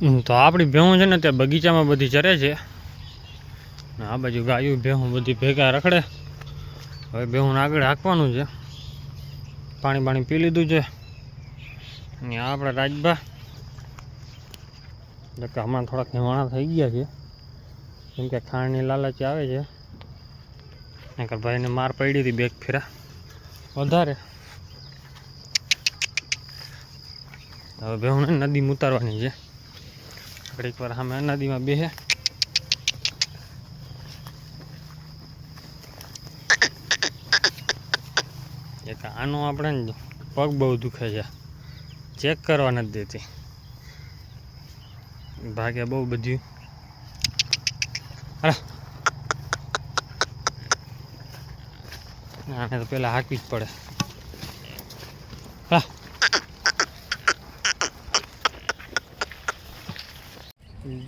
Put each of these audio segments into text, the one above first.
તો આપણી ભેહું છે ને તે બગીચામાં બધી ચરે છે. આ બાજુ ગાયું ભેહું બધી ભેગા રખડે. હવે ભેહું આગળ હાંકવાનું છે. પાણી પાણી પી લીધું છે. આ આપણા રાજભા. એટલે કે હમણાં થોડાક નિવાણા થઈ ગયા છે. કેમ કે ખાંડની લાલચ આવે છે. નકર ભાઈને માર પડી હતી બેગ ફેરા. વધારે. હવે ભેહું નદીમાં ઉતારવાની છે. ઘડીક વાર સામે નદીમાં બેસે એક આનો આપણે પગ બહુ દુખે છે. ચેક કરવા નથી દેતી. ભાગે બહુ બધી. આને તો પેલા હાંકવી જ પડે.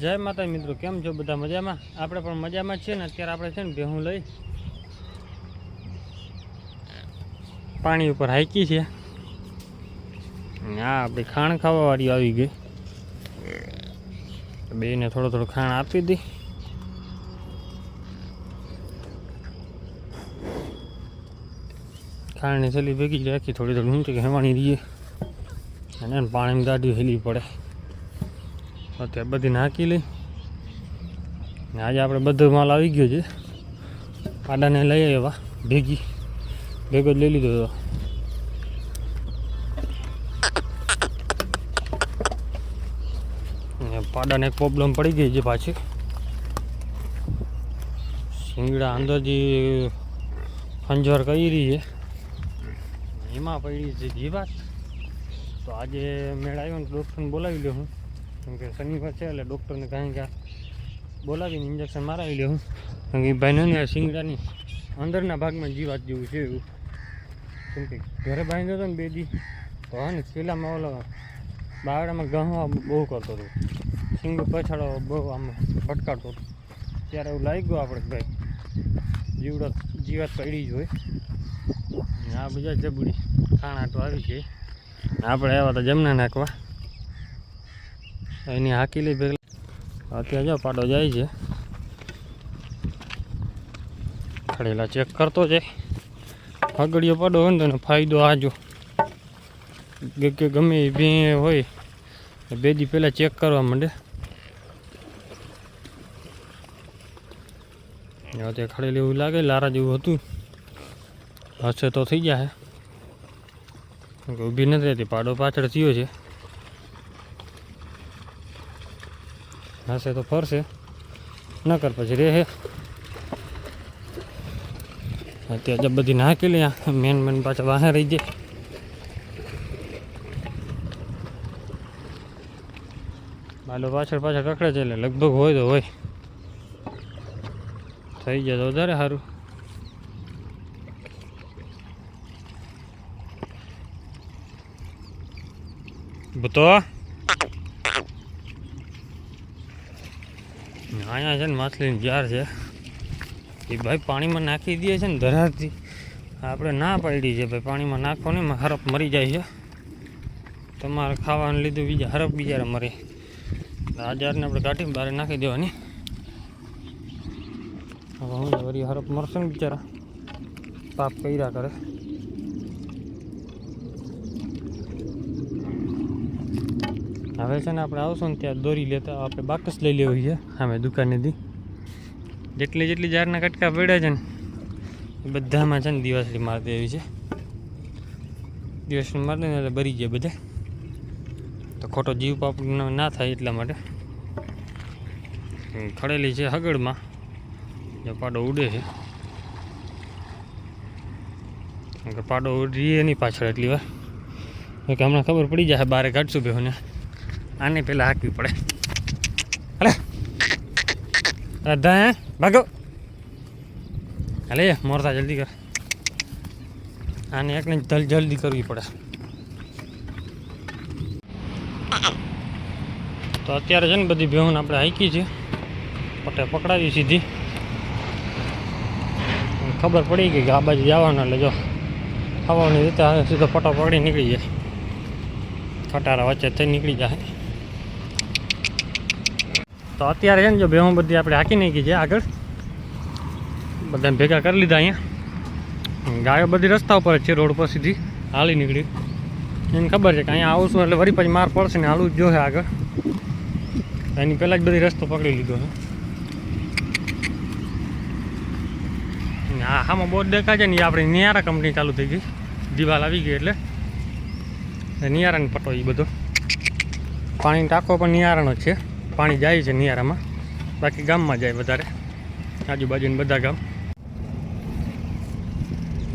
જય માતા મિત્રો, કેમ છો બધા મજામાં? આપણે પણ મજામાં છીએ ને, અત્યારે આપણે છે ને ભેહું લઈ. પાણી ઉપર હાઈકી છે. હા આપણી ખાણ ખાવાવાળી આવી ગઈ. બેને થોડું થોડું ખાણ આપી દી. ખાણની થેલી ભેગી રાખી, થોડી થોડી ઊંચી હેવાણી રહીએ. અને પાણીમાં ગાડી હેલી પડે. અત્યારે બધી નાખી લઈ. ને આજે આપણે બધો માલ આવી ગયો છે. પાડાને લઈ આવ્યા, ભેગી. ભેગો જ લઈ લીધો હતો પાડાને એક પ્રોબ્લેમ પડી ગઈ છે પાછી. શિંગડા અંદર જે ખંજર કરી રહી છે, એમાં પડી છે જીવાત. તો આજે મેળ આવ્યો ને ડૉક્ટરને બોલાવી લ્યો હું. કેમ કે શનિવાર છે એટલે ડૉક્ટરને કાંઈ કે બોલાવીને ઇન્જેક્શન મારાવી લેવું કારણ કે ભાઈને ને શિંગડાની અંદરના ભાગમાં જીવાત જેવું છે એવું. કેમ કે ઘરે બાંધ્યો હતો ને બે દી. તો હા ને પેલામાં ઓલો બાવડામાં ગહવા બહુ કરતો હતો. શિંગડો પછાડો બહુ આમ ફટકારતો હતો. ત્યારે એવું લાગ્યું આપણે ભાઈ જીવડો જીવાત પડી જ હોય. આ બીજા જબડી ખાણા તો આવી ગઈ આપણે આવ્યા તો જમના નાખવા. એની હાકી લઈ ભેગલા. અત્યારે જો પાડો જાય છે. ખડેલા ચેક કરતો જાય આગળીઓ પાડો હોય ને તો ફાયદો આજો. કે ગમે એ બે હોય બે દી પહેલાં ચેક કરવા માંડે. અત્યારે ખડેલું એવું લાગે લારા જેવું હતું. હશે તો થઈ જાય ઊભી નથી રહેતી, પાડો પાછળ થયો છે. હશે તો ફરશે નકર પછી રહે અત્યારે બધી નાખી લે મેન મેન પાછા બહાર રહી જાય. હાલો પાછળ પાછળ રખડે છે એટલે લગભગ હોય તો હોય. થઈ જાય તો વધારે સારું. બતો અહીંયા છે ને માછલીની જાર છે. એ ભાઈ પાણીમાં નાખી દે છે ને ધરારથી. આપણે ના પાડી છે ભાઈ, પાણીમાં નાખો ને હરફ મરી જાય છે. તમારે ખાવાને લીધું, બીજા હરફ બિચારા મરે. આ જારને આપણે કાઢીને બહાર નાખી દેવાની. હવે હું વળી હરફ મરશે ને બિચારા. પાપ કર્યા કરે. હવે છે ને આપણે આવશું ને ત્યાં દોરી લેતા, આપણે બાકસ લઈ લેવી છે. સામે દુકાનેથી. જેટલી જેટલી જારના કટકા પડ્યા છે ને, એ બધામાં છે ને દિવાસળી મારી દેવી છે. દિવાસળી મારી દે એટલે બરી જાય બધા. તો ખોટો જીવ પાપ ના થાય એટલા માટે. ખડેલી છે હગડમાં. જો પાડો ઉડે છે. પાડો ઉડીએ નહીં પાછળ એટલી વાર. કે હમણાં ખબર પડી જાય બારે કાઢશું બેહોને આને પહેલાં હાંકવી પડે. અરે રાધા ભાગો. હાલે, મોરતા જલ્દી કર. આને એકને જલ, જલ્દી કરવી પડે. તો અત્યારે છે ને બધી ભેહું આપણે હાંકી છે પટે પકડાવી સીધી. ખબર પડી ગઈ કે આ બાજુ જવાના એટલે જો ખાવાની રીતે સીધો પટો પકડી નીકળી જાય. ખટારા વચ્ચે થઈ નીકળી જાય. તો અત્યારે છે ને જો ભેહું બધી આપણે હાકી નાખી છે આગળ. બધાને ભેગા કરી લીધા અહીંયા. ગાયો બધી રસ્તા ઉપર જ છે રોડ પર સીધી હાલી નીકળી. એને ખબર છે કે અહીંયા આવશું એટલે વળી પછી માર પડશે ને હાલું જ જોશે આગળ. એની પહેલાં જ બધી રસ્તો પકડી લીધો છે હા હામાં બોર્ડ દેખાય છે ને એ આપણી નિયારા કંપની ચાલુ થઈ ગઈ. દિવાલ આવી ગઈ એટલે. નિયારાને પટો એ બધો. પાણીનો ટાંકો પણ નિયારાનો જ છે. પાણી જાય છે નિયારામાં. બાકી ગામમાં જાય વધારે. આજુબાજુના બધા ગામ.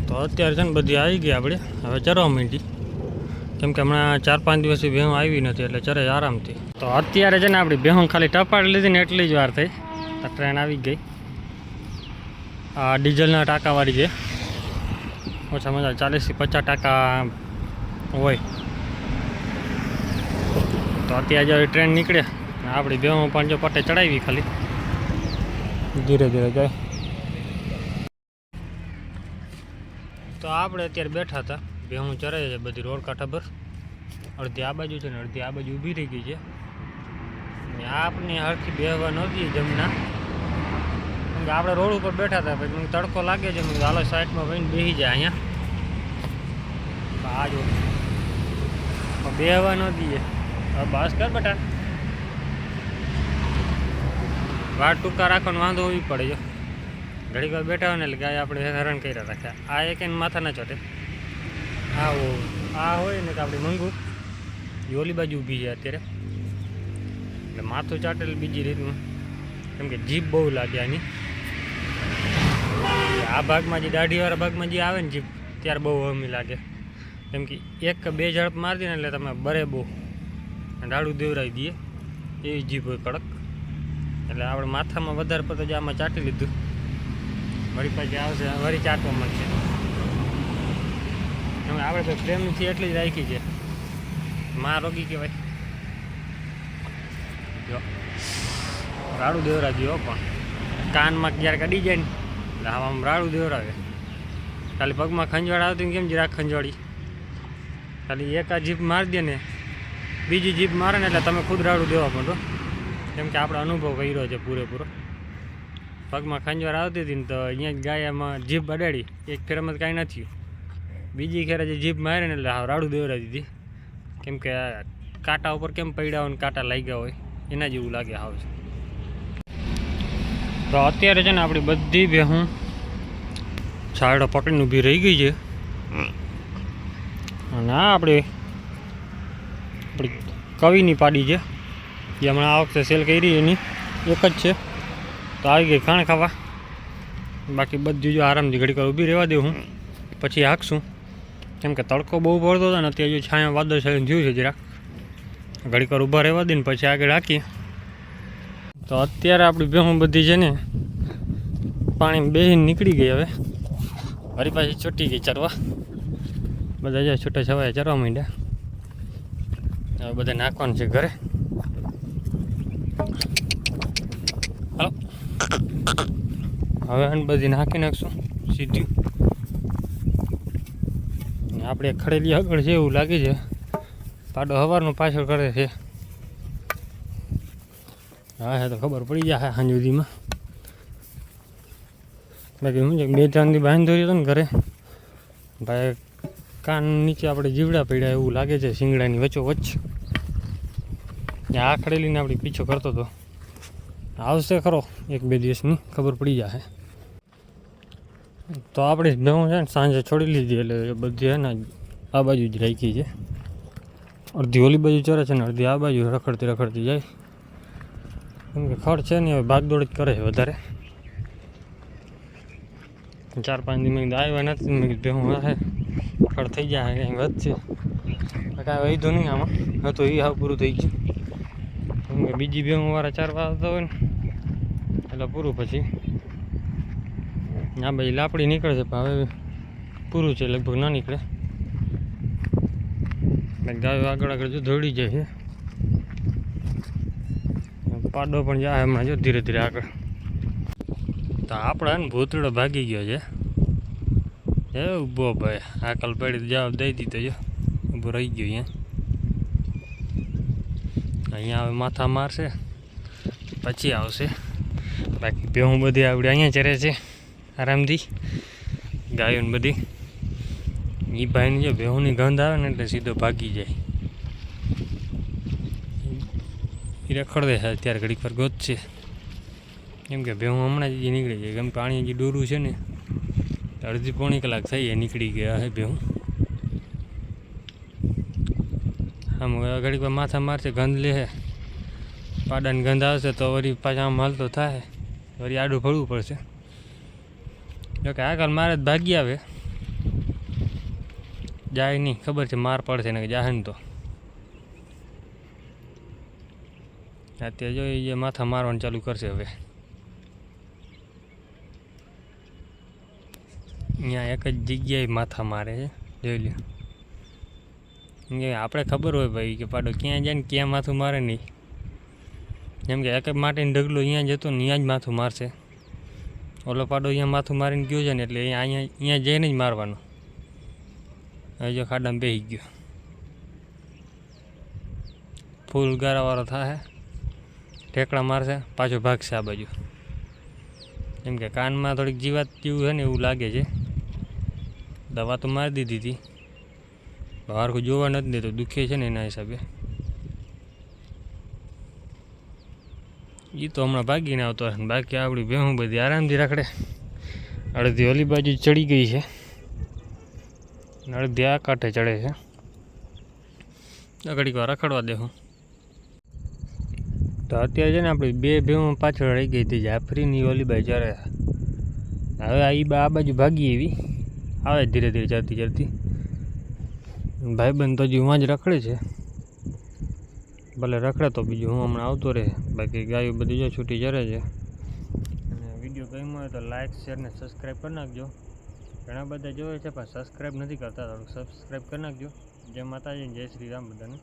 તો અત્યારે છે ને બધી આવી ગઈ આપણે. હવે ચરવા માંડી. કેમ કે હમણાં ચાર પાંચ દિવસથી ભેહું આવી નથી, એટલે ચરે આરામથી. તો અત્યારે છે ને આપણી ભેહું ખાલી ટપાડી લીધી ને એટલી જ વાર થઈ. આ ટ્રેન આવી ગઈ. આ ડીઝલના ટાંકાવાળી છે. ઓછામાં ઓછા ચાલીસથી પચાસ ટાંકા હોય. તો અત્યારે જો ટ્રેન નીકળે આપણી બે પણ જો પટ્ટે ચડાવી ખાલી. ધીરે ધીરે જાય. તો આપણે અત્યારે બેઠા હતા. ભેહું ચરે છે બધી રોડ કાંઠા અડધી આ બાજુ છે ને અડધી આ બાજુ ઊભી રહી ગઈ છે. ને આપની હરખી બેહવા નહોતી જમના આપણે રોડ ઉપર બેઠા હતા પછી મને તડકો લાગે છે. મને હાલો, સાઈડમાં ભાઈને બેસી જાય અહીંયા. આ જો. બેહવા ન દઈએ. બસ કર બેટા. વાર ટૂંકા રાખવાનો વાંધો હોવી પડે જો ઘડીક વાર બેઠા હોય ને એટલે ગાય આપણે હરણ કર્યા રાખ્યા. આ એક એને માથા ના ચોટે. આ આ હોય ને તો આપણી મંગુ. એ ઓલી બાજુ ઊભી છે અત્યારે. એટલે માથું ચાટેલ બીજી રીતનું. કેમ કે જીભ બહુ લાગે આની. આ ભાગમાં જે દાઢીવાળા ભાગમાં જે આવે ને જીભ, ત્યારે બહુ હમી લાગે. કેમ કે એક બે ઝડપ મારી દે ને એટલે તમે બરે બહુ. ડાળું દેવરાવી દઈએ એવી જીભ હોય કડક. એટલે આપણે માથામાં વધારે પડતો જ આમાં ચાટી લીધું. વળી પછી આવશે, વળી ચાટવા મળશે હવે આપણે તો પ્રેમથી એટલી જ રાખી છે. મા રોગી કહેવાય. જો. રાડું દેવરાજી હો પણ. કાનમાં ક્યારેક અડી જાય ને, એટલે આમાં રાડું દેવરાવે. ખાલી પગમાં ખંજવાળ આવતી કેમ જરાક ખંજવાળી? ખાલી એક આ જીભ મારી દે ને, બીજી જીભ મારે ને એટલે તમે ખુદ રાડું દેવા માંડો. કેમ કે આપણે અનુભવ કર્યો છે પૂરેપૂરો. પગમાં ખંજવાર આવતી હતી ને તો અહીંયા જ ગાયામાં જીભ અડાડી, એક ફેરમાં કાંઈ કાંઈ નથી બીજી ખેરે જે જીભ મારે ને એટલે રાડું દેવરાવી દીધી. કેમ કે કાંટા ઉપર કેમ પડ્યા હોય ને કાંટા લાગ્યા હોય, એના જેવું લાગે હાવ છે. તો અત્યારે છે ને આપણી બધી બેહું છાયડો પકડીને ઊભી રહી ગઈ છે. અને આ આપણે, આપણી કવિની પાડી છે. જે હમણાં આ વખતે સેલ કરી એની. એક જ છે. તો આવી ગઈ ખાણ ખાવા. બાકી બધી જો આરામથી ઘડી ઊભી રહેવા દઉં હું. પછી હાંકશું. કેમ કે તડકો બહુ પડતો હતો ને અત્યારે જો છાયા વાદળ થયું છે જરાક. ઘડીકર ઊભા રહેવા દઈને પછી આગળ હાંકીએ. તો અત્યારે આપણી ભેહું બધી છે ને પાણી બેહીને નીકળી ગઈ હવે. વળી પાછી છૂટી ગઈ ચરવા. બધા જ છૂટા છવાયા ચરવા માંડ્યા. હવે બધા નાખવાનું છે ઘરે. હાલો. હવે આને બધી નાખી નાખશું સીધી આપણે ખડેલી આગળ છે એવું લાગે છે. પાડો હવારનું પાછળ કરે છે. હા, હે, તો ખબર પડી જાય સુધીમાં. બાકી શું છે, બે ત્રણ દી બાંધી હતો ને ઘરે. ભાઈ, કાન નીચે આપણે જીવડા પડ્યા એવું લાગે છે, શિંગડાની વચ્ચો વચ્ચ આ ખડેલીને આપણે પીછો કરતો હતો. આવશે ખરો એક બે દિવસની, ખબર પડી જાય તો આપણે ભેહું છે ને, સાંજે છોડી લીધી, એટલે એ બધી હે ને, આ બાજુ જ રાખી છે. અડધી ઓલી બાજુ ચરે છે ને, અડધી આ બાજુ રખડતી રખડતી જાય. કેમ કે ખડ છે ને હવે ભાગદોડ જ કરે છે વધારે. ચાર પાંચ દિવસ મેં આવ્યા નથી. મેં કીધું, હું હે. ખડ થઈ જાય કંઈ વધશે કાંઈ વધ્યું નહીં આમાં. હતું એ હાવ પૂરું થઈ ગયું. બીજી બે વાળા ચાર આવતા હોય ને, એટલે પૂરું પછી. આ ભાઈ લાપડી નીકળે છે, પણ હવે પૂરું છે, લગભગ ના નીકળે. ગાયો આગળ આગળ જો દોડી જાય છે. પાડો પણ જાય હમણાં જો ધીરે ધીરે આગળ. તો આપણે ને ભૂતડો ભાગી ગયો છે. એ ઊભો ભાઈ આકલ કલ પડી જવાબ દઈ દીધો જો ઊભો રહી ગયો અહીંયા. અહીંયા હવે માથા મારશે, પછી આવશે. બાકી ભેહું બધી આવડી અહીંયા ચરે છે, આરામથી. ગાયો ને બધી. એ ભાઈને જો ભેહુંની ગંધ આવે ને એટલે સીધો ભાગી જાય. એ રખડ દે અત્યારે ઘડીક ગોત છે. કેમ કે ભેહું હમણાં જ નીકળી જાય કેમ પાણી જે ડોરું છે ને અડધી પોણી કલાક થઈ એ નીકળી ગયા હે ભેહું. આમ ઘડીક માથા મારશે, ગંધ લે પાડાની ગંધ આવશે તો વળી પાછા આમ હાલતો થાય. વળી આડું ભરવું પડશે. જોકે આગળ મારે જ ભાગી આવે. જાય નહીં, ખબર છે, માર પડશે ને જાહે ને તો. અત્યારે જો એ માથા મારવાનું ચાલુ કરશે હવે. અહીંયા એક જ જગ્યાએ માથા મારે છે, જોઈ લ્યો. કે આપણે ખબર હોય ભાઈ કે પાડો ક્યાં જાય ને ક્યાં માથું મારે નહીં. જેમ કે એક માટીને ઢગલો અહીંયા જતો ને અહીંયા જ માથું મારશે. ઓલો પાડો અહીંયા માથું મારીને ગયો છે ને એટલે અહીંયા અહીંયા જઈને જ મારવાનો. હવે જો ખાડામાં બેસી ગયો. ફૂલ ગારાવાળો થાય ઠેકડા મારશે, પાછો ભાગશે આ બાજુ. કેમ કે કાનમાં થોડીક જીવાત જેવું છે ને એવું લાગે છે. દવા તો મારી દીધી હતી. બહાર કોઈ જોવા નથી દેતો, દુખે છે ને એના હિસાબે. એ તો હમણાં ભાગીને આવતો હશે બાકી આપણી ભેહું બધી આરામથી રખડે. અડધી ઓલી બાજુ ચડી ગઈ છે. અડધી આ કાંઠે ચડે છે. ઘડીક વાર રખડવા દેવું તો અત્યારે છે ને આપણી બે ભેહું પાછળ રહી ગઈ હતી જાફરીની ઓલી બાજુ ચડે હવે આ બા આ બાજુ ભાગી એવી. આવે ધીરે ધીરે ચડતી ચડતી ભાઈબંધ તો હજી હું જ રખડે છે. ભલે રખડે તો બીજું હું હમણાં આવતો રહે. બાકી ગાયો બધી જો છૂટી જરે છે. અને વીડિયો ગમ્યો હોય તો લાઇક શેર ને સબસ્ક્રાઈબ કરી નાખજો. ઘણા બધા જોવે છે પણ સબસ્ક્રાઈબ નથી કરતા થોડુંક સબસ્ક્રાઈબ કરી નાખજો. જય માતાજી જય શ્રી રામ બધાને.